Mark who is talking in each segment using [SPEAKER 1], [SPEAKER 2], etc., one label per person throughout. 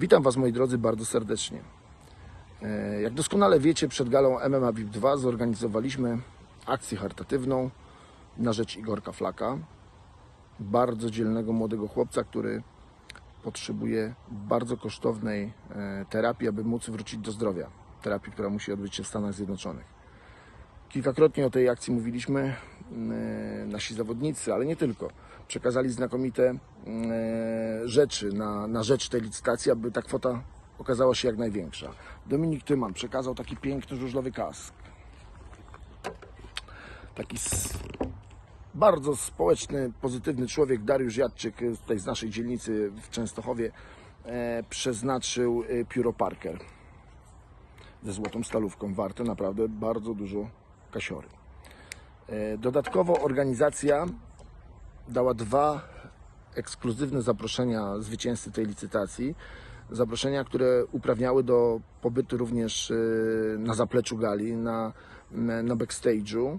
[SPEAKER 1] Witam Was moi drodzy bardzo serdecznie. E, Jak doskonale wiecie, przed galą MMA VIP 2 zorganizowaliśmy akcję charytatywną na rzecz Igorka Flaka, bardzo dzielnego młodego chłopca, który potrzebuje bardzo kosztownej e, terapii, aby móc wrócić do zdrowia. Terapii, która musi odbyć się w Stanach Zjednoczonych. Kilkakrotnie o tej akcji mówiliśmy. E, Nasi zawodnicy, ale nie tylko, przekazali znakomite e, rzeczy na, na rzecz tej licytacji, aby ta kwota okazała się jak największa. Dominik Tyman przekazał taki piękny żużlowy kask. Taki bardzo społeczny, pozytywny człowiek, Dariusz Jadczyk e, tutaj z naszej dzielnicy w Częstochowie e, przeznaczył pióro Parker ze złotą stalówką, warte naprawdę bardzo dużo kasiory. E, Dodatkowo organizacja dała dwa ekskluzywne zaproszenia zwycięzcy tej licytacji. Zaproszenia, które uprawniały do pobytu również e, na zapleczu gali, na, na backstage'u,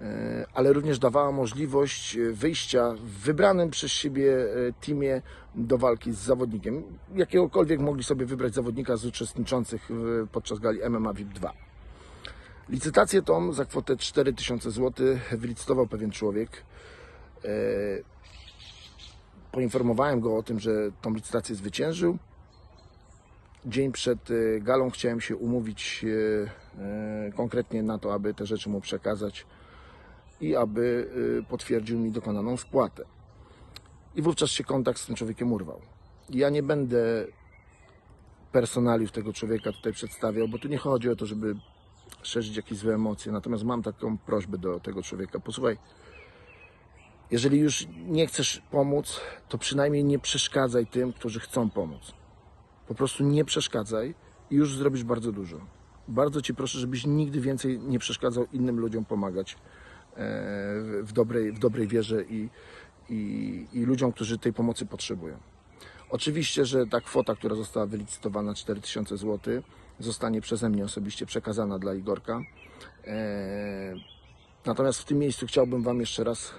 [SPEAKER 1] e, ale również dawała możliwość wyjścia w wybranym przez siebie teamie do walki z zawodnikiem. Jakiegokolwiek mogli sobie wybrać zawodnika z uczestniczących podczas gali MMA VIP 2. Licytację tą za kwotę 4000 zł wylicytował pewien człowiek. E, Poinformowałem go o tym, że tą licytację zwyciężył. Dzień przed e, galą chciałem się umówić e, konkretnie na to, aby te rzeczy mu przekazać i aby potwierdził mi dokonaną spłatę. I wówczas się kontakt z tym człowiekiem urwał. Ja nie będę personaliów tego człowieka tutaj przedstawiał, bo tu nie chodzi o to, żeby szerzyć jakieś złe emocje. Natomiast mam taką prośbę do tego człowieka. Posłuchaj, jeżeli już nie chcesz pomóc, to przynajmniej nie przeszkadzaj tym, którzy chcą pomóc. Po prostu nie przeszkadzaj i już zrobisz bardzo dużo. Bardzo Cię proszę, żebyś nigdy więcej nie przeszkadzał innym ludziom pomagać e, w dobrej, w dobrej wierze i, i, i ludziom, którzy tej pomocy potrzebują. Oczywiście, że ta kwota, która została wylicytowana 4000 zł, zostanie przeze mnie osobiście przekazana dla Igorka. E, Natomiast w tym miejscu chciałbym Wam jeszcze raz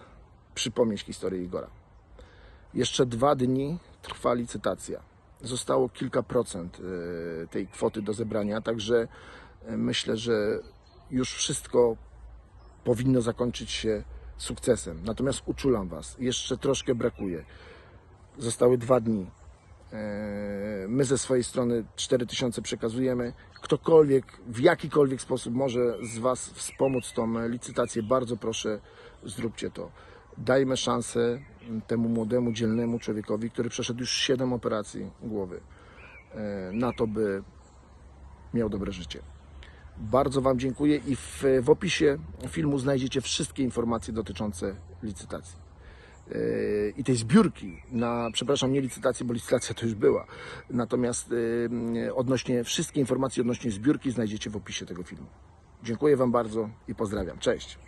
[SPEAKER 1] przypomnieć historię Igora. Jeszcze dwa dni trwa licytacja. Zostało kilka procent e, tej kwoty do zebrania, także e, myślę, że już wszystko powinno zakończyć się sukcesem. Natomiast uczulam Was, jeszcze troszkę brakuje. Zostały dwa dni. My ze swojej strony 4000 przekazujemy. Ktokolwiek w jakikolwiek sposób może z Was wspomóc tą licytację, bardzo proszę, zróbcie to. Dajmy szansę temu młodemu, dzielnemu człowiekowi, który przeszedł już 7 operacji głowy, e, na to, by miał dobre życie. Bardzo Wam dziękuję i w, w opisie filmu znajdziecie wszystkie informacje dotyczące licytacji i tej zbiórki na, przepraszam, nie licytacji, bo licytacja to już była. Natomiast yy, odnośnie, wszystkie informacje odnośnie zbiórki znajdziecie w opisie tego filmu. Dziękuję Wam bardzo i pozdrawiam. Cześć.